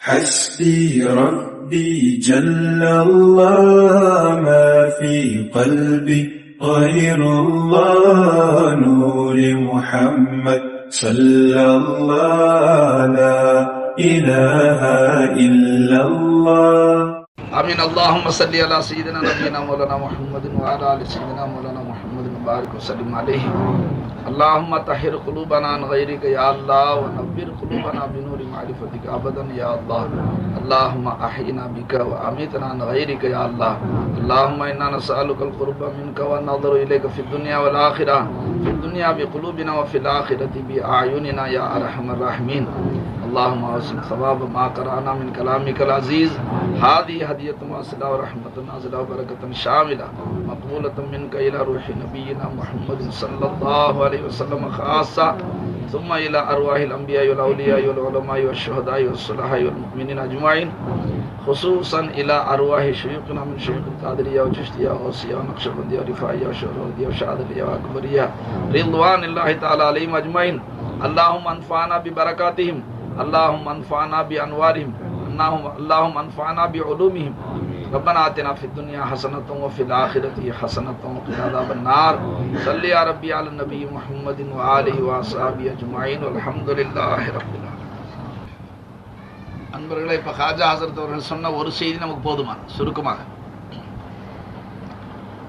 حسبي ربي جل الله ما في قلبي غير الله نور محمد صلى الله لا إله إلا الله. آمين. اللهم صل على سيدنا نبينا مولانا محمد وعلى آل سيدنا مولانا وبارك وسلم عليه. اللهم طهر قلوبنا عن غيرك يا الله ونبر قلوبنا بنور معرفتك ابدا يا الله. اللهم أحينا بك وأميتنا عن غيرك يا الله. اللهم إنا نسألك القرب منك والنظر إليك في الدنيا والآخرة. في الدنيا بقلوبنا وفي الآخرة بأعيننا يا أرحم الراحمين. اللہم آسن خواب ما کرانا من کلامی کل عزیز حادی حدیت ماسلہ و رحمت نازلہ و برکت شاملہ مقبولت منک الى روح نبینا محمد صلی اللہ علیہ وسلم خاصا ثم الى ارواح الانبیاء والاولیاء والعلماء والشہداء والصلحاء والمؤمنین اجمعین خصوصا الى ارواح شیقنا من شیق شیوخ القادریہ وجشتیہ اوسیہ ونقشبندیہ ورفائیہ وشہرودیہ وشادریہ واکبریہ رضوان اللہ تعالی علیہ مجمعین اللہم انفانا ببرکاتہم اللهم انفعنا بأنوارهم اللهم اللهم انفعنا بعلومهم ربنا آتنا في الدنيا حسنة وفي الآخرة حسنة وقنا عذاب النار صل يا ربي على النبي محمد وآله وأصحابه أجمعين والحمد لله رب العالمين அன்பர்களே இப்ப ஹாஜா ஹசரத் அவர்கள் சொன்ன ஒரு செய்தி நமக்கு போதுமான சுருக்கமாக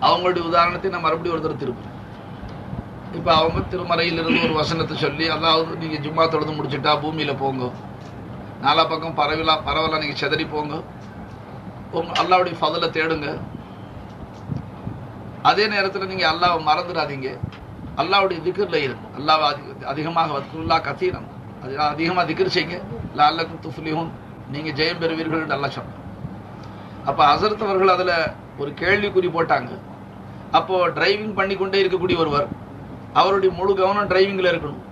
அவங்களுடைய உதாரணத்தை நான் மறுபடியும் ஒரு தடவை திருப்புறேன் இப்போ அவங்க திருமறையிலிருந்து ஒரு வசனத்தை சொல்லி அதாவது நீங்க ஜும்மா தொழுது முடிச்சுட்டா பூமியில போங்க. நாலா பக்கம் பரவலா பரவலா நீங்க செதறி போங்க. உங்க அல்லாவுடைய ஃபதலை தேடுங்க. அதே நேரத்தில் நீங்க அல்லாவை மறந்துடாதீங்க. அல்லாவுடைய திக்கரில் இருக்கும் அல்லாவை அதிக அதிகமாக வத்குல்லா கத்தீரம் அது அதிகமாக திக்கர் செய்யுங்க. லால்லக்கும் துஃப்லிஹும் நீங்க ஜெயம் பெறுவீர்கள் நல்லா சொன்னாங்க அப்போ ஹசரத் அவர்கள் அதுல ஒரு கேள்விக்குறி போட்டாங்க. அப்போ டிரைவிங் பண்ணி கொண்டே இருக்கக்கூடிய ஒருவர் அவருடைய முழு கவனம் டிரைவிங்கில் இருக்கணும்.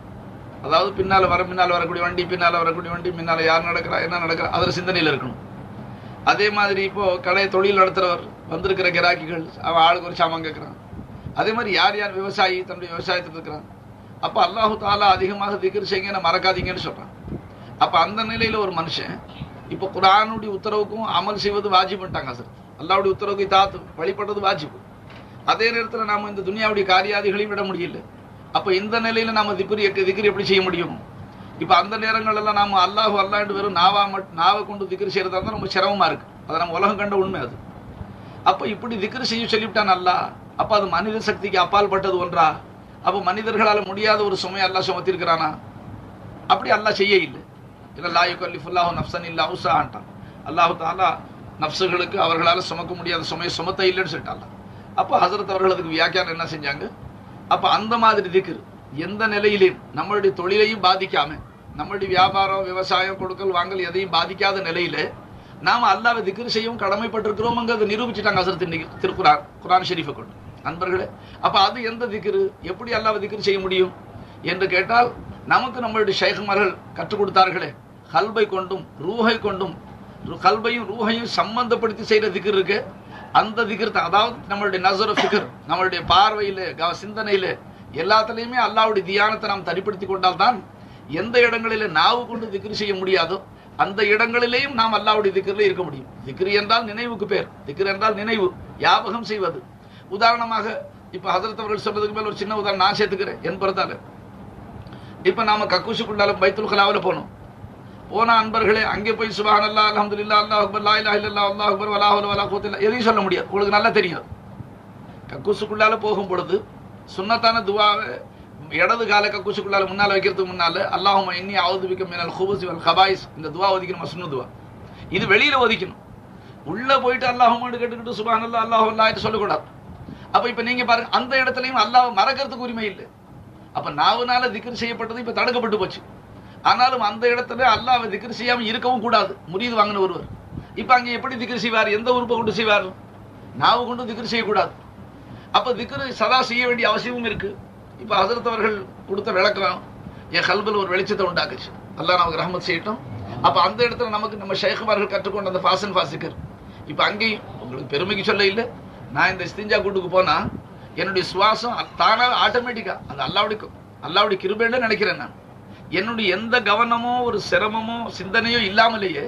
அதாவது பின்னால் வர பின்னால் வரக்கூடிய வண்டி பின்னால் வரக்கூடிய வண்டி பின்னால் யார் நடக்கிறா என்ன நடக்கிறா அதில் சிந்தனையில் இருக்கணும். அதே மாதிரி இப்போது கடை தொழில் நடத்துகிறவர் வந்திருக்கிற கிராக்கிகள் அவன் ஆளுக்கு ஒரு சாமான் கேட்குறான் அதே மாதிரி யார் யார் விவசாயி தன்னுடைய விவசாயத்தில் இருக்கிறான். அப்போ அல்லாஹு தாலா அதிகமாக திகிர் செய்ய நான் மறக்காதீங்கன்னு சொல்கிறான் அப்போ அந்த நிலையில் ஒரு மனுஷன் இப்போ குரானுடைய உத்தரவுக்கும் அமல் செய்வது வாஜிப்ட்டாங்க சார். அல்லாவுடைய உத்தரவுக்கு தாத்து வழிபட்டது வாஜிப்பு அதே நேரத்தில் நாம் இந்த துனியாவுடைய காரியாதிகளையும் விட முடியல. அப்போ இந்த நிலையில் நாம் திக்ரி திக்ரி எப்படி செய்ய முடியும்? இப்போ அந்த நேரங்களெல்லாம் நாம் அல்லாஹ் அல்லாஹு அல்லாண்டு வெறும் நாவா மட்டும் நாவை கொண்டு திக்ரி செய்கிறது தான் ரொம்ப சிரமமாக இருக்கு. அது நம்ம உலகம் கண்ட உண்மை அது. அப்போ இப்படி திக்ரி செய்ய சொல்லிவிட்டான் அல்லா அப்போ அது மனித சக்திக்கு அப்பால் பட்டது ஒன்றா? அப்போ மனிதர்களால் முடியாத ஒரு சுமையை அல்லாஹ் சுமத்திருக்கிறானா? அப்படி அல்லாஹ் செய்ய இல்லை. இல்லை லாயு அல்லிஃபுல்லாஹு நப்சன் இல்லா உசான்ட்டான் அல்லாஹு தாலா நப்சுகளுக்கு அவர்களால் சுமக்க முடியாத சுமையை சுமத்த இல்லைன்னு சொல்லிட்டாலாம் அப்போ ஹசரத் அவர்கள் அதுக்கு வியாக்கியானம் என்ன செஞ்சாங்க? அப்போ அந்த மாதிரி திக்ர் எந்த நிலையிலையும் நம்மளுடைய தொழிலையும் பாதிக்காம நம்மளுடைய வியாபாரம் விவசாயம் கொடுக்கல் வாங்கல் எதையும் பாதிக்காத நிலையில நாம் அல்லாவை திக்ர் செய்யவும் கடமைப்பட்டிருக்கிறோம்ங்கிறத நிரூபிச்சுட்டாங்க ஹசரத் இன்னைக்கு திருக்குறார் குரான் ஷெரீஃபை கொண்டு. நண்பர்களே அப்போ அது எந்த திக்ரு? எப்படி அல்லாவை திக்ர் செய்ய முடியும்? என்று கேட்டால் நமக்கு நம்மளுடைய ஷேகுமார்கள் கற்றுக் கொடுத்தார்களே கல்பை கொண்டும் ரூஹை கொண்டும் கல்பையும் ரூஹையும் சம்பந்தப்படுத்தி செய்கிற திக்ர் இருக்குது அந்த திகர் தான் அதாவது நம்மளுடைய நசர ஃபிகர் நம்மளுடைய பார்வையில் சிந்தனையில் சிந்தனையில அல்லாவுடைய தியானத்தை நாம் தனிப்படுத்தி கொண்டால் தான் எந்த இடங்களில நாவு கொண்டு திக்ரி செய்ய முடியாதோ அந்த இடங்களிலேயும் நாம் அல்லாவுடைய திக்ரில் இருக்க முடியும். திக்ரி என்றால் நினைவுக்கு பேர். திக்ரி என்றால் நினைவு ஞாபகம் செய்வது. உதாரணமாக இப்ப ஹசரத் அவர்கள் சொன்னதுக்கு மேல ஒரு சின்ன உதாரணம் நான் சேர்த்துக்கிறேன். என் பிறந்தால இப்ப நாம கக்கூசுக்குள்ளால பைத்துல் கலாவில் போனோம். போன அன்பர்களே அங்கே போய் சுபான் அல்லா அலமதுல்லா அல்லா அக்பர் லா இல்லா இல்லல்லா அல்லாஹ் அக்பர் வலா ஹவுல வலா குவத்த எதையும் சொல்ல முடியாது. உங்களுக்கு நல்லா தெரியும். கக்கூசுக்குள்ளால போகும் பொழுது சுண்ணத்தான துவாவை இடது கால கக்கூசுக்குள்ளால முன்னால வைக்கிறதுக்கு முன்னால அல்லாஹும் இன்னி ஆவுதுபிக்க மினல் ஹுபுசி வல் ஹபாய்ஸ் இந்த துவா ஒதிக்கணும்? சுண்ணு துவா. இது வெளியில் ஒதிக்கணும். உள்ளே போயிட்டு அல்லாஹும் கேட்டுக்கிட்டு சுபான் அல்லா அல்லாஹ் அல்லாஹ் சொல்லக்கூடாது. அப்போ இப்போ நீங்கள் பாருங்கள் அந்த இடத்துலையும் அல்லாஹ் மறக்கிறதுக்கு உரிமை இல்லை. அப்போ நாவுனால திக்ர் செய்யப்பட்டது இப்போ தடுக்கப்பட்டு போச்சு. ஆனாலும் அந்த இடத்துல அல்லாஹ் திக்ரு செய்யாமல் இருக்கவும் கூடாது. முறியது வாங்கின ஒருவர். இப்போ அங்கே எப்படி திக்ரு செய்வார்? எந்த உறுப்பை கொண்டு செய்வார்? நாவு கொண்டு திக்ரு செய்யக்கூடாது. அப்போ திக்ரு சதா செய்ய வேண்டிய அவசியமும் இருக்கு. இப்போ அதிர்த்தவர்கள் கொடுத்த விளக்கம் என் கல்பில் ஒரு வெளிச்சத்தை உண்டாக்குச்சு. அல்லாஹ் நமக்கு ரஹமத் செய்யட்டும். அப்போ அந்த இடத்துல நமக்கு நம்ம ஷேகுமார்கள் கற்றுக்கொண்ட அந்த ஃபாசன் ஃபாசிக்கர் இப்போ அங்கேயும் உங்களுக்கு பெருமைக்கு சொல்ல இல்லை. நான் இந்த ஸ்திஞ்சா கூட்டுக்கு போனால் என்னுடைய சுவாசம் தானாக ஆட்டோமேட்டிக்காக அது அல்லாவுடைய அல்லாவுடைய கிருபைன்னு நினைக்கிறேன் நான். என்னுடைய எந்த கவனமோ ஒரு சிரமமோ சிந்தனையோ இல்லாமலேயே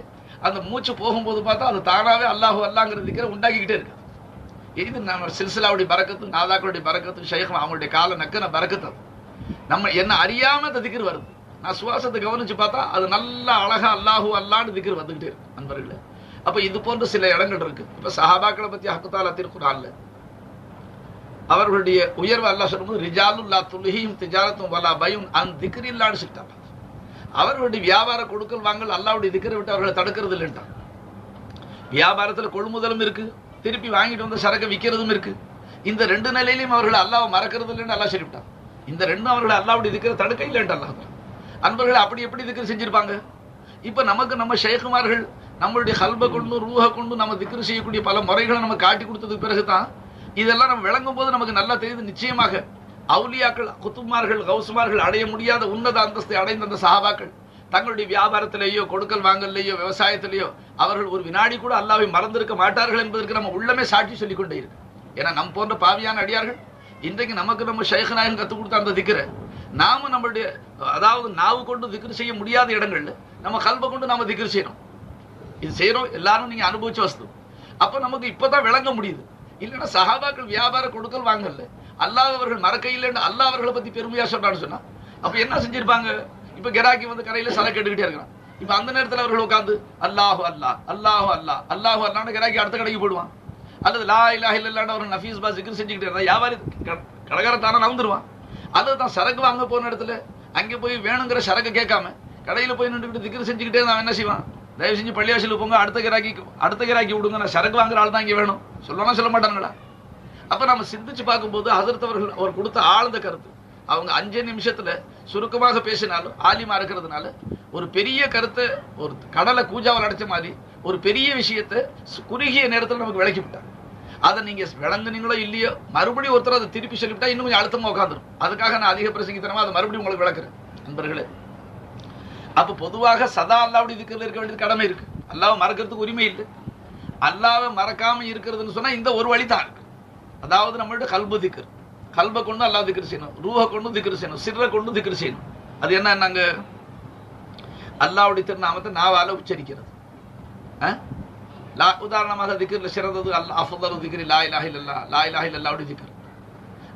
அந்த மூச்சு போகும்போது பார்த்தா அது தானாவே அல்லாஹு அல்லாங்கிறதுக்கு உண்டாக்கிக்கிட்டே இருக்கு. இது நம்ம சில்சிலாவுடைய பறக்கத்து நாதாக்களுடைய பறக்கத்து ஷேகம் அவங்களுடைய கால நக்கன பறக்கத்து அது. நம்ம என்ன அறியாம அந்த திக்கர் வருது. நான் சுவாசத்தை கவனிச்சு பார்த்தா அது நல்லா அழகா அல்லாஹு அல்லான்னு திக்ர் வந்துகிட்டே இருக்கு நண்பர்களே. அப்ப இது போன்ற சில இடங்கள் இருக்கு. இப்ப சஹாபாக்களை பத்தி ஹக்குத்தாலா திருக்குறான்ல. அவர்களுடைய உயர்வு அல்லாஹ் சொல்லும்போது ரிஜாலுல்லா துலுஹியும் திஜாரத்தும் வலா பயும் அன் திக்ரில்லான்னு சொல்லிட்டாங்க. அவர்களுடைய வியாபார கொடுக்கல் வாங்கல் அல்லாவுடைய திக்கரை விட்டு அவர்களை தடுக்கிறது இல்லைன்ட்டான் வியாபாரத்துல கொள்முதலும் இருக்கு. திருப்பி வாங்கிட்டு வந்து சரக்கு விற்கிறதும் இருக்கு. இந்த ரெண்டு நிலையிலையும் அவர்கள் அல்லாவை மறக்கிறது இல்லைன்னு அல்லாஹ் சொல்லிவிட்டான். இந்த ரெண்டும் அவர்கள் அல்லாவுடைய திக்கிற தடுக்க இல்லைன்ட்டு அல்லாஹ் அன்பர்கள் அப்படி எப்படி திக்கர் செஞ்சிருப்பாங்க? இப்ப நமக்கு நம்ம ஷேகுமார்கள் நம்மளுடைய ஹல்பை கொண்டு ரூஹ கொண்டு நம்ம திக்கிற செய்யக்கூடிய பல முறைகளை நம்ம காட்டி கொடுத்ததுக்கு பிறகுதான் இதெல்லாம் நம்ம விளங்கும் போது நமக்கு நல்லா தெரியுது நிச்சயமாக. அவுலியாக்கள் குத்துமார்கள் கௌசுமார்கள் அடைய முடியாத உன்னத அந்தஸ்தை அடைந்த அந்த சஹாபாக்கள் தங்களுடைய வியாபாரத்திலேயோ கொடுக்கல் வாங்கல்லையோ விவசாயத்திலேயோ அவர்கள் ஒரு வினாடி கூட அல்லாவை மறந்திருக்க மாட்டார்கள் என்பதற்கு நம்ம உள்ளமே சாட்சி சொல்லிக் கொண்டே இருக்கு. ஏன்னா நம் போன்ற பாவியான அடியார்கள் இன்றைக்கு நமக்கு நம்ம சேகநாயகம் கற்றுக் கொடுத்த அந்த திக்கரை நாம நம்மளுடைய அதாவது நாவு கொண்டு திக்ரு செய்ய முடியாத இடங்கள்ல நம்ம கல்ப கொண்டு நாம திக்ரு செய்யணும். இது செய்யறோம் எல்லாரும் நீங்க அனுபவிச்ச வஸ்து. அப்ப நமக்கு இப்பதான் விளங்க முடியுது. இல்லைன்னா சஹாபாக்கள் வியாபார கொடுக்கல் வாங்கல. அல்லாஹ் அவர்கள் மறக்கையில் அல்லாஹ் அவர்களை பத்தி பெருமையா சொல்றான்னு சொன்னா அப்ப என்ன செஞ்சிருப்பாங்க? இப்ப கெராக்கி வந்து கரையில சலை கேட்டுக்கிட்டே இருக்கிறான். இப்ப அந்த நேரத்துல அவர்கள் உட்காந்து அல்லாஹு அல்லாஹ் அல்லாஹு அல்லாஹ் அல்லாஹு அல்லான்னு கெராக்கி அடுத்த கடைக்கு போடுவான். அல்லது லா இல்லாஹ் இல்லான்னு அவர் நஃபீஸ் பா சிக்கர் செஞ்சுக்கிட்டே இருந்தா வியாபாரி கடகாரத்தான நவுந்துருவான். அதை தான் சரக்கு வாங்க போன இடத்துல அங்கே போய் வேணுங்கிற சரக்கு கேட்காம கடையில போய் நின்றுக்கிட்டு திக்கிற செஞ்சுக்கிட்டே நான் அவன் என்ன செய்வான்? தயவு செஞ்சு பள்ளிவாசலுக்கு போங்க. அடுத்த கிராக்கி அடுத்த கிராக்கி விடுங்க. நான் சரக்கு வாங்குற ஆள் தான் இங்கே வேணும். சொல்லுவானா சொல்ல மாட்டாங்களா அப்ப நம்ம சிந்திச்சு பார்க்கும்போது அதிர்த்தவர்கள் அவர் கொடுத்த ஆழ்ந்த கருத்து. அவங்க அஞ்சு நிமிஷத்துல சுருக்கமாக பேசினாலும் ஆலிமா இருக்கிறதுனால ஒரு பெரிய கருத்தை ஒரு கடலை கூஜாவில் அடைச்ச மாதிரி ஒரு பெரிய விஷயத்தை குறுகிய நேரத்தில் நமக்கு விளக்கி விட்டாங்க அதை நீங்க விளங்குனீங்களோ இல்லையோ மறுபடியும் ஒருத்தர் அதை திருப்பி சொல்லிவிட்டா இன்னும் கொஞ்சம் அழுத்தமாக உட்காந்துரும் அதுக்காக நான் அதிக பிரசங்கித்தனமா அதை மறுபடியும் உங்களுக்கு விளக்குறேன். நண்பர்களே அப்ப பொதுவாக சதா அல்லாவுடைய திக்கர்ல இருக்க வேண்டியது கடமை இருக்கு. அல்லாவை மறக்கிறதுக்கு உரிமை இல்லை. அல்லாவை மறக்காம இருக்கிறதுன்னு சொன்னா இந்த ஒரு வழி தான் இருக்கு. அதாவது நம்மளோட கல்பு திக்கர். கல்பை கொண்டு அல்லாஹ் திக்கர் செய்யணும். ரூஹ கொண்டு திக்கர் செய்யணும். சிறை கொண்டு திக்கர் செய்யணும். அது என்ன நாங்க அல்லாவுடைய திருநாமத்தை நாவால உச்சரிக்கிறது. ஆ? லா உதாரணமாக திக்ர்ல சிறந்தது அல்லா அஃதலு திக்ரி லா இலாஹ இல்லல்லாஹ் லா இலாஹ இல்லல்லாஹ்வுடைய திக்கர்.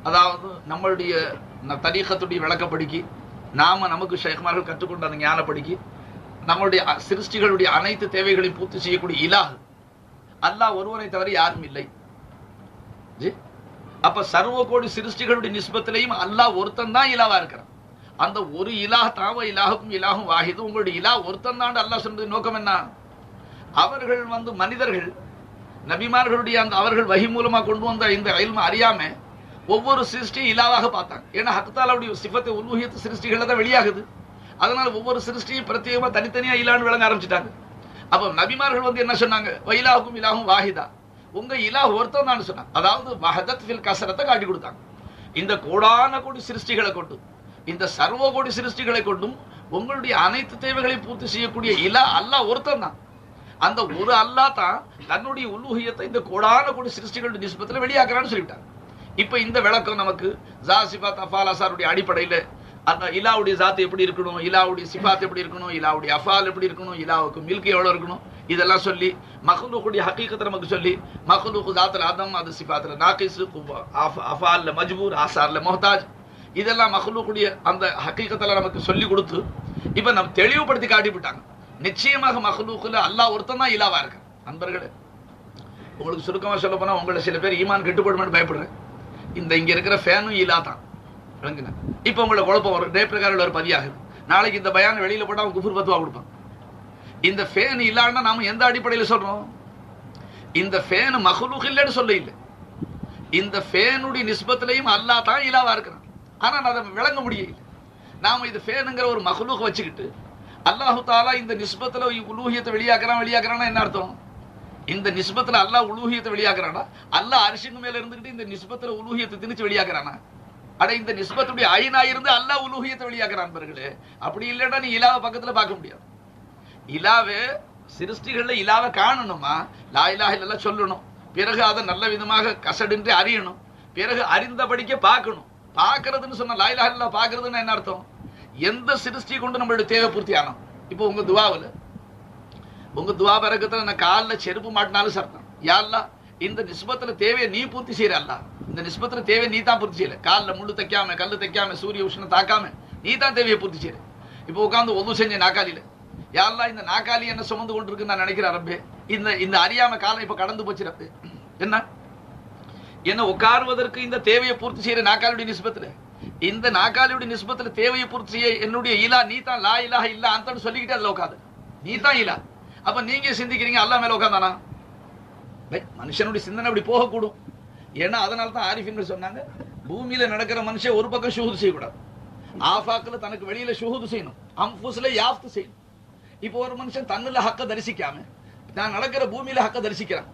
அதாவது நம்மளுடைய தரீகத்துடைய விளக்கப்படிக்கு நாம நமக்கு ஷேக்மார்கள் கற்றுக்கொண்ட அந்த ஞானப்படிக்கு நம்மளுடைய சிருஷ்டிகளுடைய அனைத்து தேவைகளையும் பூர்த்தி செய்யக்கூடிய இலாஹ். அல்லாஹ் ஒருவனை தவிர யாரும் இல்லை. ஜி? அப்ப சர்வ கோடி சிருஷ்டிகளுடைய நிஸ்பத்திலையும் அல்லாஹ் ஒருத்தன் தான் இலாவா இருக்கிறான். அந்த ஒரு இலாஹ் தாவ இலாஹுக்கும் இலாகும் வாகிது உங்களுடைய இலா ஒருத்தன் தான் அல்லாஹ் சொன்னது நோக்கம் என்ன? அவர்கள் வந்து மனிதர்கள் நபிமார்களுடைய அந்த அவர்கள் வகி மூலமா கொண்டு வந்த இந்த அயல்மை அறியாம ஒவ்வொரு சிருஷ்டியும் இலாவாக பார்த்தாங்க. ஏன்னா ஹக்தாலாவுடைய சிஃபத்தை உருவகித்த சிருஷ்டிகளில் தான் வெளியாகுது. அதனால ஒவ்வொரு சிருஷ்டியும் பிரத்யேகமாக தனித்தனியா இலான்னு விளங்க ஆரம்பிச்சிட்டாங்க. அப்ப நபிமார்கள் வந்து என்ன சொன்னாங்க? வைலாகும் இலாகும் வாஹிதா. உங்க இலா ஒருத்தன் தான் சொன்னாங்க. அதாவது மஹதத் ஃபில் கசரத்தை காட்டி கொடுத்தாங்க. இந்த கோடான கோடி சிருஷ்டிகளை கொண்டு இந்த சர்வ கோடி சிருஷ்டிகளை கொண்டும் உங்களுடைய அனைத்து தேவைகளையும் பூர்த்தி செய்யக்கூடிய இலா அல்லாஹ் ஒருத்தன் தான் அந்த ஒரு அல்லாஹ் தான் தன்னுடைய உலூகியத்தை இந்த கோடான கோடி சிருஷ்டிகளுடைய நிஸ்பத்தில் வெளியாக்குறான்னு சொல்லிவிட்டாங்க. இப்ப இந்த விளக்கம் நமக்கு ஜா சிபாத் அஃபால் அசாருடைய அடிப்படையில அந்த இலாவுடைய ஜாத் எப்படி இருக்கணும் இலாவுடைய சிபாத் எப்படி இருக்கணும் இலாவுடைய அஃபால் எப்படி இருக்கணும் இலாவுக்கு மில்க் எவ்வளவு இருக்கணும் இதெல்லாம் சொல்லி மஹ்லூக்குடைய ஹக்கீக்கத்தை நமக்கு சொல்லி மஹ்லூக்கு ஜாத்துல அதம் அது சிபாத்துல நாக்கிசு அஃபால்ல மஜ்பூர் ஆசார்ல மொஹதாஜ். இதெல்லாம் மஹ்லூக்குடைய அந்த ஹக்கீக்கத்தில் நமக்கு சொல்லி கொடுத்து இப்ப நம்ம தெளிவுபடுத்தி காட்டிவிட்டாங்க. நிச்சயமாக மஹ்லூக்குல அல்லாஹ் ஒருத்தன் தான் இலாவா இருக்கு நண்பர்களே உங்களுக்கு சுருக்கமா சொல்ல போனால் உங்களை சில பேர் ஈமான் கெட்டுப்படுமென்னு பயப்படுறேன். இந்த இங்க இருக்கிற ஃபேனும் இலா தான் விளங்குங்க. இப்போ உங்களை குழப்பம் வரும் டே பிரகாரம் ஒரு பதியாகுது நாளைக்கு இந்த பயான வெளியில போட்டா அவன் குஃபுர் பத்துவா கொடுப்பான் இந்த ஃபேன் இல்லான்னா நாம எந்த அடிப்படையில் சொல்றோம்? இந்த ஃபேன் மஹ்லூக் இல்லைன்னு சொல்ல இல்லை இந்த ஃபேனுடைய நிஸ்பத்திலையும் அல்லாஹ் தான் இலாவா இருக்கிறான். ஆனா நான் அதை விளங்க முடியல. நாம இது ஃபேனுங்கிற ஒரு மஹ்லூக் வச்சுக்கிட்டு அல்லாஹு தாலா இந்த நிஸ்பத்தில் உலூகியத்தை வெளியாக்குறான் வெளியாக்குறான்னா என்ன அர்த்தம்? இந்த நிஸ்பத்துல அல்லாஹ் உலூகியத்தை வெளியாக்குறானா? அல்லாஹ் அரிசிங்க மேல இருந்துகிட்டு இந்த நிஸ்பத்துல உலூகியத்தை திணிச்சு வெளியாக்குறானா? அட இந்த நிஸ்பத்துடைய ஐனா இருந்து அல்லாஹ் உலூகியத்தை வெளியாக்குறான் பிறகு அப்படி இல்லைன்னா நீ இலாவை பக்கத்துல பார்க்க முடியாது. இலாவே சிருஷ்டிகள்ல இலாவை காணணுமா? லா இலாஹ இல்லல்லாஹ் சொல்லணும். பிறகு அதை நல்ல விதமாக கசடின்றி அறியணும். பிறகு அறிந்தபடிக்க பார்க்கணும். பார்க்கறதுன்னு சொன்னா லா இலாஹ பார்க்கறதுன்னு என்ன அர்த்தம்? எந்த சிருஷ்டி கொண்டு நம்மளுடைய தேவை பூர்த்தி ஆனோம் இப்போ உங்க துவாவில் உங்க துவா பறக்கத்துல நான் காலில் செருப்பு மாட்டினாலும் சர்த்தம். யாருல்லா இந்த நிஸ்பத்துல தேவையை நீ பூர்த்தி செய்யற அல்ல. இந்த நிஸ்பத்துல தேவையை நீ தான் பூர்த்தி செய்யல காலில் முள்ளு தைக்காம கல்லு தைக்காம சூரிய உஷ்ணம் தாக்காம நீ தான் தேவையை பூர்த்தி செய்யற இப்போ உட்காந்து ஒது செஞ்ச நாக்காலியில யாரெல்லாம் இந்த நாக்காலி என்ன சுமந்து கொண்டு இருக்குன்னு நான் நினைக்கிறேன் ரப்பே. இந்த இந்த அறியாம காலம் இப்ப கடந்து போச்சு ரப்பே. என்ன? என்ன உட்காருவதற்கு இந்த தேவையை பூர்த்தி செய்யற நாக்காலுடைய நிஸ்பத்துல? இந்த நாக்காலியுடைய நிஸ்பத்துல தேவையை பூர்த்தி செய்ய என்னுடைய இலா நீ தான் லா இலா இல்ல அந்தன்னு சொல்லிக்கிட்டே அதுல உட்காது நீ தான் இலா. அப்ப நீங்க சிந்திக்கிறீங்க அல்லா மேல உட்காந்தானா பை, மனுஷனுடைய சிந்தனை அப்படி போகக்கூடும். ஏன்னா அதனால தான் ஆரிஃபின்கள் சொன்னாங்க பூமியில நடக்கிற மனுஷன் ஒரு பக்கம் ஷுஹூது செய்யக்கூடாது. ஆஃபாக்கில் தனக்கு வெளியில ஷுஹூது செய்யணும். அம்ஃபூஸ்ல யாஃப்து செய்யணும். இப்போ ஒரு மனுஷன் தன்னுல ஹக்க தரிசிக்காம நான் நடக்கிற பூமியில ஹக்க தரிசிக்கிறான்.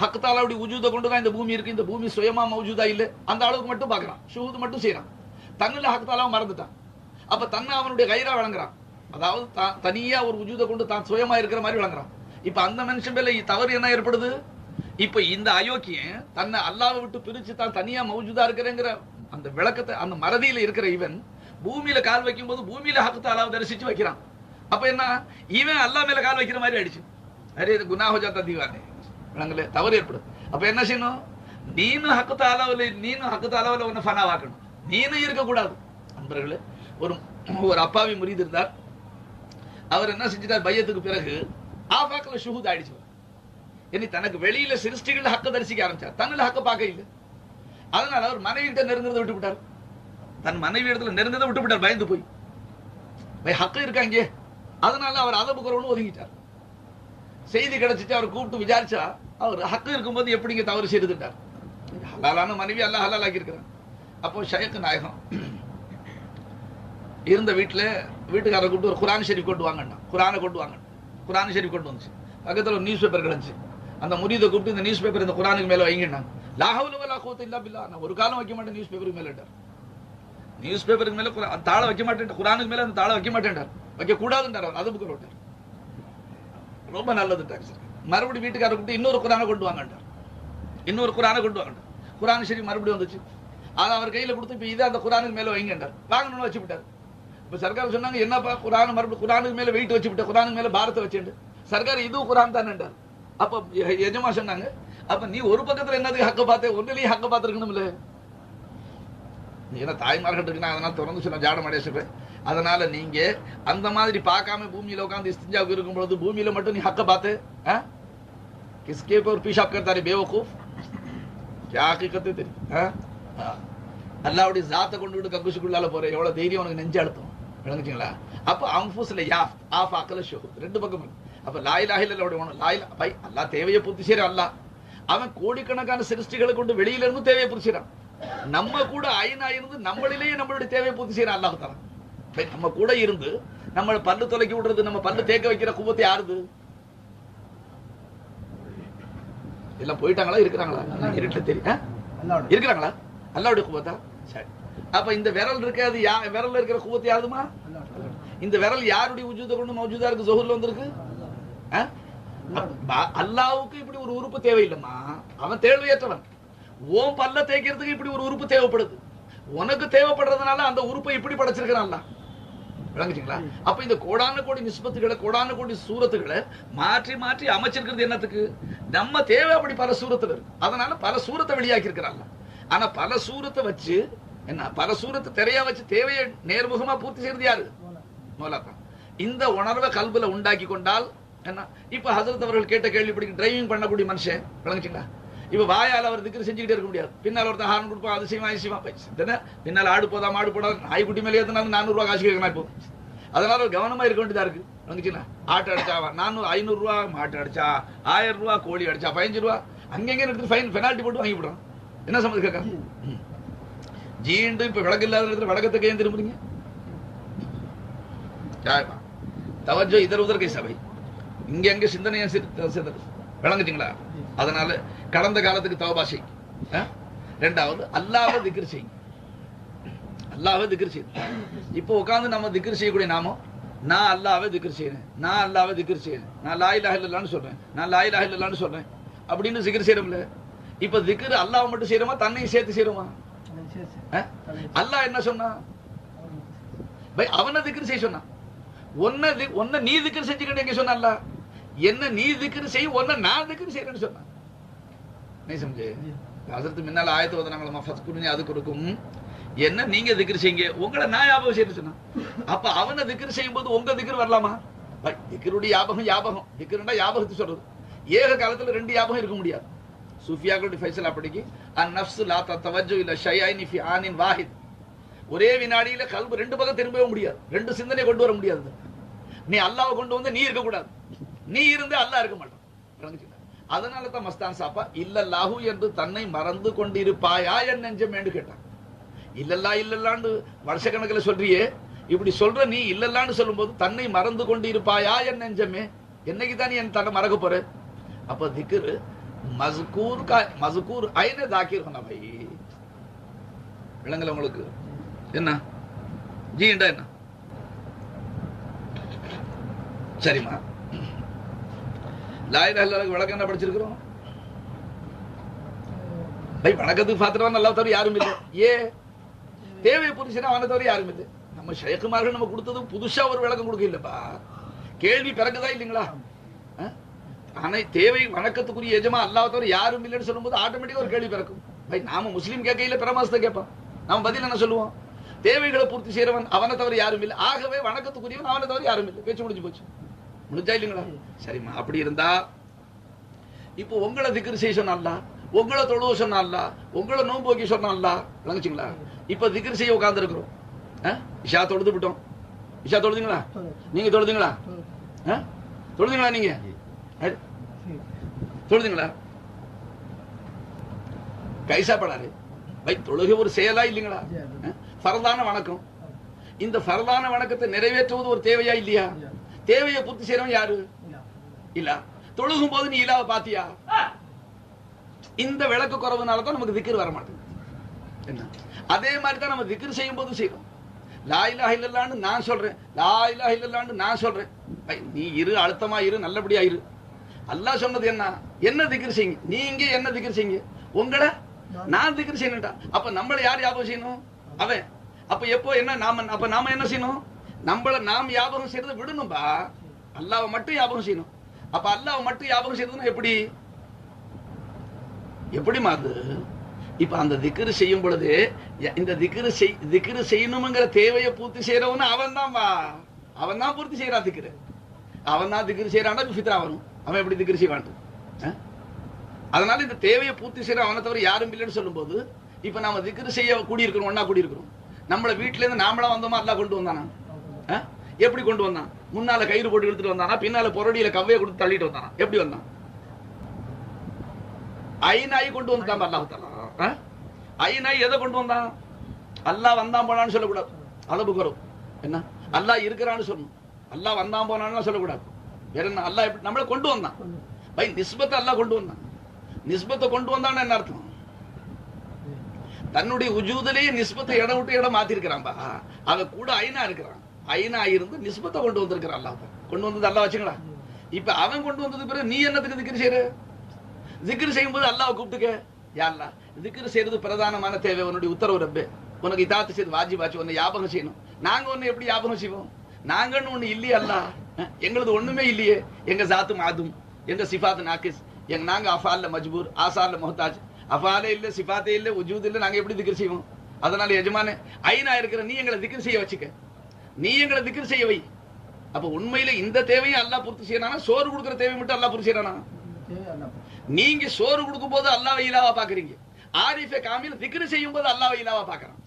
ஹக்கத்தால் அப்படி உஜூதை உஜூத கொண்டு தான் இந்த பூமி இருக்கு இந்த பூமி சுயமா மௌஜூதா இல்ல. அந்த அளவுக்கு மட்டும் பார்க்கறான் ஷுஹூது மட்டும் செய்யறான். தன்னுல ஹக்கத்தால மறந்துட்டான். அப்ப தன்னை அவனுடைய கைரா வழங்குறான். அதாவது தான் தனியாக ஒரு உஜூத கொண்டு தான் சுயமாக இருக்கிற மாதிரி விளங்குறான். இப்போ அந்த மனுஷன் மேலே தவறு என்ன ஏற்படுது? இப்போ இந்த அயோக்கியன் தன்னை அல்லாவை விட்டு பிரித்து தான் தனியாக மௌஜூதா இருக்கிறேங்கிற அந்த விளக்கத்தை அந்த மறதியில் இருக்கிற இவன் பூமியில கால் வைக்கும் போது பூமியில ஹக்கு தாலாவை தரிசித்து வைக்கிறான். அப்போ என்ன? இவன் அல்லா மேலே கால் வைக்கிற மாதிரி ஆயிடுச்சு. அரே இது குணா தந்திவானே விளங்கல தவறு ஏற்படும் அப்போ என்ன செய்யணும்? நீனும் ஹக்கு அளவில் நீனும் ஹக்கு தாலாவில் உன்னை ஃபனாவாக்கணும் நீனும் இருக்கக்கூடாது. நண்பர்களே ஒரு ஒரு அப்பாவி முறிந்திருந்தார் அவர் என்ன செஞ்சிட்டார்? பையத்துக்கு பிறகு ஆஃபாக்கில் ஷுஹூத் ஆயிடுச்சு. இனி தனக்கு வெளியில சிருஷ்டிகள் ஹக்க தரிசிக்க ஆரம்பிச்சார். தன்னில் ஹக்க பார்க்க இல்லை. அதனால அவர் மனைவி கிட்ட நெருங்குறதை விட்டு விட்டார். தன் மனைவி இடத்துல நெருங்குறதை விட்டு விட்டார். பயந்து போய். பை ஹக்க இருக்காங்க அதனால அவர் அதை புக்கிறவனு ஒதுங்கிட்டார். செய்தி கிடைச்சிட்டு அவர் கூப்பிட்டு விசாரிச்சா அவர் ஹக்கு இருக்கும்போது எப்படிங்க தவறு செய்துட்டார் ஹலாலான மனைவி எல்லாம் ஹலால் ஆக்கியிருக்கிறான் அப்போ ஷயக்கு நாயகம் இருந்த வீட்டுல வீட்டுக்காரரை கூப்பிட்டு ஒரு குரான் ஷெரீஃப் கொண்டு வாங்கண்ணா. குரானை கொண்டு வாங்க குரான் ஷெரீஃப் கொண்டு வந்துச்சு. பக்கத்தில் ஒரு நியூஸ் பேப்பர் கிடந்துச்சு அந்த முரீதை கூப்பிட்டு இந்த நியூஸ் பேப்பர் இந்த குரானுக்கு மேல வைங்கண்ணா. லாஹவுல வலா இல்லா பில்லா நான் ஒரு காலம் வைக்க மாட்டேன் நியூஸ் பேப்பருக்கு மேல நியூஸ் பேப்பருக்கு மேல தாழ தாளை வைக்க மாட்டேன் குரானுக்கு மேல அந்த தாளை வைக்க மாட்டேன்டார் வைக்க கூடாதுன்றார் அவர். அது புக்கு விட்டார் ரொம்ப நல்லது சார் மறுபடியும் வீட்டுக்காரர் கூப்பிட்டு இன்னொரு குரானை கொண்டு வாங்கண்டார் இன்னொரு குரானை கொண்டு வாங்கண்டார் குரான் ஷெரீஃப் மறுபடியும் வந்துச்சு. அதை அவர் கையில கொடுத்து இப்போ இதை அந்த குரானுக்கு மேல வைங்கண்டார் வாங்கணும்னு வச்சு விட்டார் இப்ப சர்க்கார் சொன்னாங்க என்னப்பா குரான் மறுபடியும் குரானுக்கு மேலே வெயிட் வச்சு விட்ட குரானுக்கு மேலே பாரத்தை வச்சுட்டு சர்க்கார் இதுவும் குரான் தானேன்றார் அப்ப எஜமா சொன்னாங்க அப்ப நீ ஒரு பக்கத்துல என்னது ஹக்க பார்த்தே ஒன்றிலையும் ஹக்கை பார்த்துருக்கணும்ல? ஏன்னா தாய்மார்கள் இருக்குன்னா அதனால திறந்து சொன்ன ஜாடம் அடைச்சிப்பேன் அதனால் நீங்கள் அந்த மாதிரி பார்க்காம பூமியில உட்காந்து இஸ்திஞ்சாவுக்கு இருக்கும் பொழுது பூமியில் மட்டும் நீ ஹக்கை பார்த்து ஆ? கிஸ்கே ஒரு பீஷாப் கேட்டாரு பேவகூஃப். கே ஹக்கீக்கத்து தெரியும் ஆ? அல்லாவுடைய ஜாத்தை கொண்டு விட்டு கக்குசுக்குள்ளால போற எவ்வளவு தைரியம் உனக்கு நெஞ்சு அழுத்தம். விளங்குச்சுங்களா அப்ப அம்புஸ்ல யாஃப் ஆஃப் அக்கல ஷுஹூத் ரெண்டு பக்கம். அப்ப லாய் லாஹில் ஒன்று லாய் பை அல்லா தேவையை பூர்த்தி செய்யற அல்லா. அவன் கோடிக்கணக்கான சிருஷ்டிகளை கொண்டு வெளியில இருந்து தேவையை பூர்த்தி நம்ம கூட ஐநா இருந்து நம்மளிலேயே நம்மளுடைய தேவையை பூர்த்தி செய்யறான் அல்லாஹ் தரான் நம்ம கூட இருந்து நம்ம பல்லு தொலைக்கி விடுறது நம்ம பல்லு தேக்க வைக்கிற குவத்தை யாருது? எல்லாம் போயிட்டாங்களா இருக்கிறாங்களா? இருட்டுல தெரியும்? இருக்கிறாங்களா? அல்லாவுடைய குவத்தா? சரி. அப்ப இந்த விரல் இருக்காது யா விரல்ல இருக்கிற குவத்து யாருதுமா? இந்த விரல் யாருடைய உஜூத கொண்டு மௌஜூதா இருக்கு ஜோஹர்ல வந்திருக்கு? அல்லாவுக்கு இப்படி ஒரு உறுப்பு தேவையில்லைம்மா. அவன் தேவையற்றவன் ஓம் பல்ல தேய்க்கிறதுக்கு இப்படி ஒரு உறுப்பு தேவைப்படுது. உனக்கு தேவைப்படுறதுனால அந்த உறுப்பை இப்படி படைச்சிருக்கிறான்ல விளங்குச்சிங்களா அப்ப இந்த கோடான கோடி நிஸ்பத்துகளை கோடான கோடி சூரத்துகளை மாற்றி மாற்றி அமைச்சிருக்கிறது என்னத்துக்கு? நம்ம தேவை அப்படி பல சூரத்துல இருக்கு. அதனால பல சூரத்தை வெளியாக்கி இருக்கிறாங்க ஆனா பல சூரத்தை வச்சு என்ன பல சூரத்தை திரையா வச்சு தேவையை நேர்முகமா பூர்த்தி செய்யறது யாரு? மௌலாத்தான் இந்த உணர்வை கல்புல உண்டாக்கி கொண்டால் என்ன இப்ப ஹசரத் அவர்கள் கேட்ட கேள்வி இப்படி டிரைவிங் பண்ணக்கூடிய மனுஷன் விளங்குச்சுங்களா? இப்ப வாயால் அவர் திக்கிற செஞ்சுக்கிட்டே இருக்க முடியாது. பின்னால் ஒருத்தன் ஹார்ன் கொடுப்பா அது செய்வான் இது செய்வான். பின்னால் ஆடு போதா மாடு போதா நாய்க்குட்டி மேலே ஏத்தினாலும் நானூறு ரூபா காசு கேட்கணும் இப்போ அதனால ஒரு கவனமா இருக்க வேண்டியதா இருக்கு. விளங்குச்சுங்களா? ஆட்டை அடிச்சா நானூறு ஐநூறு ரூபா மாட்டு அடிச்சா ஆயிரம் ரூபா கோழி அடிச்சா பதினஞ்சு ரூபா அங்கங்க எடுத்து ஃபைன் பெனால்ட்டி போட்டு வாங்கி விடுறோம் என்ன சம்மதி கேட்க ஜீண்டும் இப்ப விளக்கு இல்லாத இடத்துல விளக்கத்துக்கு ஏன் திரும்புறீங்க? தவஜோ இதர் உதர்கை சபை. இங்க எங்க சிந்தனையை விளங்குச்சிங்களா? அதனால கடந்த காலத்துக்கு தவபா செய். ரெண்டாவது அல்லாஹ திக்ர் செய். அல்லாஹ்வை திக்ர் செய். இப்போ உட்கார்ந்து நம்ம திக்ர் செய்யக்கூடிய நாமம் நான் அல்லாஹ்வை திக்ர் செய்யறேன். நான் அல்லாஹ்வை திக்ர் செய்யறேன். நான் லாய் இலாஹ இல்லான்னு சொல்றேன். நான் லாய் இலாஹ இல்லான்னு சொல்றேன். அப்படின்னு சிக்கர் செய்யறோம்ல. இப்ப திக்ர் அல்லாஹ் மட்டும் செய்யறோமா? தன்னையும் சேர்த்து செய்யறோமா? அல்லாஹ் என்ன சொன்னா? பை அவனை திக்குன்னு செய்ய சொன்னான். ஒன்ன ஒன்ன நீ திக்ர் செஞ்சுக்கிட்டு எங்க சொன்னா என்ன நீ திக்ரு செய் ஒன்ன நான் திக்ரு செய்யறேன்னு சொன்னான். நீ சம்ஜே அதற்கு முன்னால் ஆயத்து ஓதுனாங்களா குடிஞ்சு அது கொடுக்கும். என்ன நீங்க திக்ரு செய்யுங்க? உங்களை நான் ஞாபகம் செய்யணும் சொன்னான். அப்ப அவனை திக்ரு செய்யும் போது உங்க திக்ரு வரலாமா? பை, திக்ருடைய ஞாபகம் ஞாபகம். திக்ருண்டா ஞாபகத்தை சொல்றது. ஏக காலத்துல ரெண்டு ஞாபகம் இருக்க முடியாது. சூஃபியாக்களுடைய ஃபைசல் அப்படிக்கு அன் லா தவஜு இல்ல ஷைஐனி ஃபி ஆனின் வாஹித். ஒரே வினாடியில கல்பு ரெண்டு பக்கம் திரும்பவே முடியாது. ரெண்டு சிந்தனை கொண்டு வர முடியாது. நீ அல்லாவை கொண்டு வந்து நீ இருக்கக்கூடாது. நீ இருந்து அல்லாஹ் இருக்க மாட்டான். அதனால தான் மஸ்தான் சாப்பா இல்லல்லாஹு என்று தன்னை மறந்து கொண்டிருப்பாயா? என் நெஞ்சம் என்று கேட்டான். இல்லல்லா இல்லல்லான்னு வருஷக்கணக்கில் சொல்றியே. இப்படி சொல்ற நீ இல்லல்லான்னு சொல்லும்போது தன்னை மறந்து கொண்டிருப்பாயா? என் நெஞ்சமே. என்னைக்கு தான் நீ என் தன்னை மறக்க போற? அப்ப திக்ரு மஸ்கூர் கா மஸ்கூர் ஐன தாக்கிர் ஹோனா பை விளங்கல உங்களுக்கு? என்ன? ஜீண்டா என்ன சரிம்மா. லாயிலா இல்லாத விளக்கம் என்ன படிச்சிருக்கிறோம்? பை வணக்கத்துக்கு பாத்திரமா நல்லா தவிர யாரும் இல்லை. ஏ? தேவை புரிச்சுனா அவனை தவிர யாரும் இல்லை. நம்ம ஷேக்குமார்கள் நம்ம கொடுத்தது புதுசா ஒரு விளக்கம் கொடுக்க இல்லப்பா கேள்வி பிறகுதா இல்லைங்களா? ஆனா தேவை வணக்கத்துக்குரிய எஜமா அல்லாஹ் தவிர யாரும் இல்லைன்னு சொல்லும்போது ஆட்டோமேட்டிக்கா ஒரு கேள்வி பிறக்கும். பை நாம முஸ்லீம் கேட்கையில பிரமாசத்தை கேட்பான் நாம பதில் என்ன சொல்லுவோம்? தேவைகளை பூர்த்தி செய்யறவன் அவனை தவிர யாரும் இல்லை. ஆகவே வணக்கத்துக்குரியவன் அவனை தவிர யாரும் இல்லை. பேச்சு முடிஞ்சு போச்சு. முடிஞ்சா இல்லைங்களா? சரிம்மா. அப்படி இருந்தா இப்போ உங்களை திக்ரு செய்ய சொன்னான்ல உங்களை தொழுவ சொன்னான்ல உங்களை நோன்பு வைக்க சொன்னான்ல விளங்குச்சுங்களா? இப்ப திக்ரு செய்ய உட்கார்ந்து இருக்கிறோம் இஷா தொழுது விட்டோம். இஷா தொழுதுங்களா? நீங்க தொழுதுங்களா? தொழுதுங்களா நீங்க? கைசா படாரு பை தொழுகை ஒரு செயலா இல்லைங்களா? ஆ? ஃபரதான வணக்கம். இந்த ஃபரதான வணக்கத்தை நிறைவேற்றுவது ஒரு தேவையா இல்லையா? தேவையை பூர்த்தி செய்யறவன் யாரு? இல்ல. தொழுகும் போது நீ இலாவை பாத்தியா? இந்த விளக்கு குறவுனால தான் நமக்கு திக்ர் வர மாட்டேங்குது. என்ன? அதே மாதிரி தான் நம்ம திக்ர் செய்யும் போது செய்யணும் லா இலாஹ இல்லல்லான்னு நான் சொல்றேன். லா இலாஹ இல்லல்லான்னு நான் சொல்றேன். நீ இரு அழுத்தமா இரு நல்லபடியா இரு. அல்லாஹ் சொன்னது என்ன? என்ன திக்ரு செய்யுங்க? நீங்க என்ன திக்ரு செய்யுங்க? உங்களை நான் திக்ரு செய்யணும்டா அப்ப நம்மளை யார் ஞாபகம் செய்யணும்? அவன். அப்ப எப்போ என்ன நாம அப்ப நாம என்ன செய்யணும்? நம்மள நாம் ஞாபகம் செய்யறதை விடணும்பா. அல்லாவை மட்டும் ஞாபகம் செய்யணும். அப்ப அல்லாவை மட்டும் ஞாபகம் செய்யறதுன்னா எப்படி? எப்படிமா அது? இப்ப அந்த திக்ரு செய்யும் பொழுது இந்த திக்ரு செய் திக்ரு செய்யணுங்கிற தேவையை பூர்த்தி செய்யறவனு அவன் தான் வா அவன் தான் பூர்த்தி செய்யறான் திக்ரு. அவன் தான் திக்ரு செய்யறான்னா ஃபித்ரா வரும். அவன் எப்படி திக்ரு செய்வான் அதனால இந்த தேவையை பூர்த்தி செய்யற அவனை தவிர யாரும் இல்லைன்னு சொல்லும்போது இப்ப நாம திகிரி செய்ய கூடியிருக்கிறோம் ஒன்னா கூடியிருக்கிறோம். நம்மள வீட்டுல இருந்து நாமளா வந்தோமா அல்லா கொண்டு வந்தானா? எப்படி கொண்டு வந்தான்? முன்னால கயிறு போட்டு எடுத்துட்டு வந்தானா? பின்னால பொறடியில கவ்வையை கொடுத்து தள்ளிட்டு வந்தானா? எப்படி வந்தான்? ஐநாய் கொண்டு வந்துட்டான் அல்லாஹ் ஐநாய் எதை கொண்டு வந்தான்? அல்லாஹ் வந்தான் போனான்னு சொல்லக்கூடாது. அளவு குறவு. என்ன? அல்லாஹ் இருக்கிறான்னு சொல்லணும். அல்லாஹ் வந்தான் போனான்னு சொல்லக்கூடாது. வேற என்ன அல்லாஹ் எப்படி நம்மளை கொண்டு வந்தான். பை நிஸ்பத்தை அல்லாஹ் கொண்டு வந்தான். நிஸ்பத்தை கொண்டு வந்தான்னு என்ன அர்த்தம்? தன்னுடைய உஜூதிலேயே நிஸ்பத்தை இடம் விட்டு இடம் மாத்திருக்கிறான்பா அவன் கூட ஐநா இருக்கிறான். ஐநா இருந்து நிஸ்பத்தை கொண்டு வந்திருக்கிறான் அல்லாஹ் கொண்டு வந்தது அல்லாஹ் வச்சுங்களா? இப்ப அவன் கொண்டு வந்தது பிறகு நீ என்னத்துக்கு திக்ரு செய்யற திக்ரு செய்யும்போது அல்லாஹ் கூப்பிட்டுக்க யா அல்லாஹ் திக்ரு செய்யறது பிரதானமான தேவை. உன்னுடைய உத்தரவு ரப்பே. உனக்கு இதாத்து செய்து வாஜிபாச்சு உன்னை ஞாபகம் செய்யணும். நாங்க ஒண்ணு எப்படி ஞாபகம் செய்வோம்? நாங்கன்னு ஒண்ணு இல்லையே அல்லாஹ். எங்களுது ஒண்ணுமே இல்லையே. எங்க ஜாத்து மாதும் எங்க சிஃபாத் நாக்கிஸ் எங்க நாங்க அஃபால்ல மஜ்பூர் ஆசார்ல முஹ்தாஜ். அஃபாலே இல்ல சிஃபாத்தே இல்ல உஜூத் இல்ல நாங்க எப்படி திக்ரு செய்வோம்? அதனால எஜமான ஐநா இருக்கிற நீ எங்களை திக்ரு செய்ய வச்சுக்க. நீ எங்களை திக்ரு செய்ய வை. அப்ப உண்மையில இந்த தேவையும் அல்லா பூர்த்தி செய்யறானா? சோறு கொடுக்குற தேவை மட்டும் அல்லா பூர்த்தி செய்யறானா? நீங்க சோறு கொடுக்கும் போது அல்லாஹ் இலாவா பாக்குறீங்க ஆரிஃபே காமில் திக்ரு செய்யும் போது அல்லாஹ் இலாவா பாக்குறான்